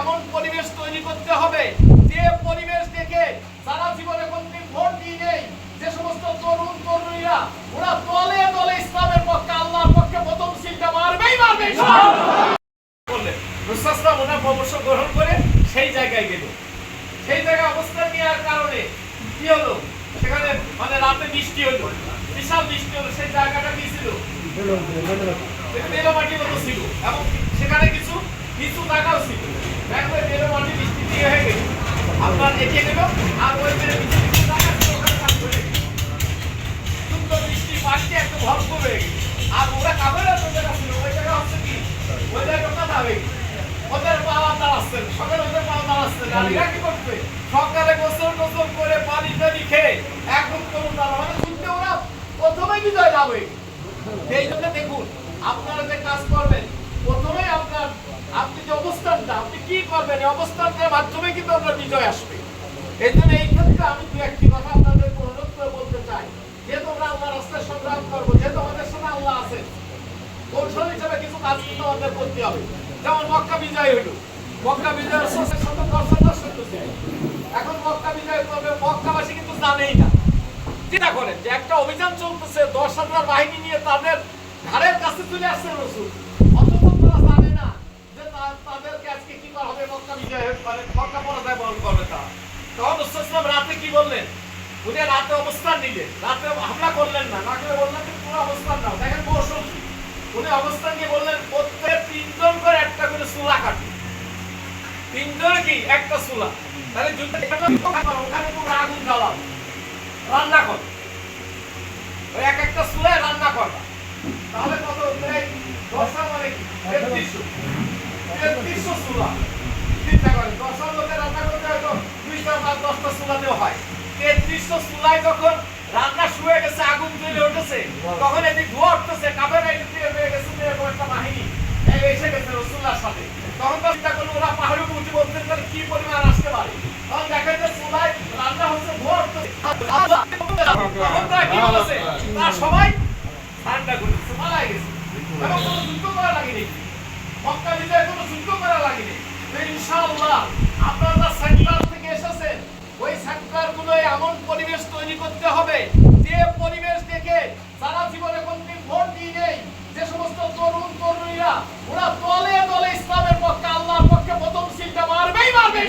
এমন পরিবেশ তৈরি করতে হবে যে পরিবেশ দেখে সারা জীবনে কোনদিন ভোট দিয়ে নেই। যে সমস্ত তরুণ তরুণীরা ওরা দলে দলে ইসলামের পক্ষে আল্লাহর পক্ষে প্রথম সিলটা মারবেই মারবে বললেন রুসাসলাম ওনার পরামর্শ গ্রহণ করে সেই জায়গায় গেল। সেই জায়গায় অবস্থান নেওয়ার কারণে কি হলো? সেখানে মানে রাতে বৃষ্টি হলো বিশাল বৃষ্টি হলো সেই জায়গাটা কি ছিল? বেলো মাটির মতো ছিল। এবং সেখানে কিছু কিছু জায়গাও ছিল। আপনার এগিয়ে গেল আর একটু গেছে আর ওরা জায়গা ছিল ওই জায়গা হচ্ছে কি ওই জায়গা কথা গেছে ওদের ওদের পাওয়া দাঁড়াচ্ছে আর এরা কি করবে সকালে গোসল টোসল করে পানি টানি খেয়ে এখন তরুণ তারা মানে শুনতে ওরা প্রথমে বিজয় লাভ হয়ে। এই জন্য দেখুন, আপনারা যে কাজ করবেন প্রথমে আপনার আপনি যে আপনি কি করবেন? এই অবস্থানটার মাধ্যমে কিন্তু আপনার বিজয় আসবে। এই জন্য এই ক্ষেত্রে আমি দু একটি কথা আপনাদের অনুরোধ করে বলতে চাই। যেহেতু আমরা আল্লাহ রাস্তায় সংগ্রাম করব যেহেতু আমাদের সাথে আল্লাহ আছে কৌশল হিসেবে কিছু কাজ কিন্তু আমাদের করতে হবে। যেমন মক্কা বিজয় হলো। মক্কা বিজয়ের শেষে শত দর্শন করছে এখন মক্কা বিজয় করবে, মক্কাবাসী কিন্তু জানেই না। চিন্তা করেন যে একটা অভিযান চলতেছে, দশ হাজার বাহিনী নিয়ে তাদের ঘাড়ের কাছে চলে আসছে রসুল অথচ তারা জানে না যে তা- তাদেরকে আজকে কি করা হবে মক্কা বিজয় হয়ে মানে মক্কা পরাজয় বরণ করবে তারা তখন রসুলাম রাতে কি বললেন? উনি রাতে অবস্থান নিলেন। রাতে হামলা করলেন না। না করে বললেন যে পুরো অবস্থান নাও। দেখেন কৌশল। উনি অবস্থান নিয়ে বললেন, প্রত্যেক তিনজন করে একটা করে চুলা কাটে তিনজনে কি? একটা চুলা। তাহলে ওখানে তোমরা আগুন জ্বালাও। রান্না কর। ওই এক একটা চুলায় রান্না করবা তাহলে কত? প্রায় দশটা মানে কি? তেত্রিশশো। তেত্রিশশো চুলা চিন্তা করেন দশটা লোকে রান্না করতে হয়তো দুইটা বা দশটা চুলাতেও হয়। তেত্রিশশো চুলায় যখন রান্না শুয়ে গেছে, আগুন জ্বলে উঠেছে, তখন এদিক ধোয়া উঠতেছে কাপের থেকে গেছে একটা বাহিনী এসে তো ইনশাআল্লাহ আপনারা সেন্টার থেকে এসেছেন ওই সেন্টারগুলো এমন পরিবেশ তৈরি করতে হবে। যে পরিবেশ দেখে সারা জীবনে কোনদিন ভোট দিয়ে নেই, যে সমস্ত তরুণ, তরুণীরা, ওরা দলে দলে ইসলামের পক্ষে, আল্লাহর পক্ষে প্রথম সিলটা মারবেই মারবে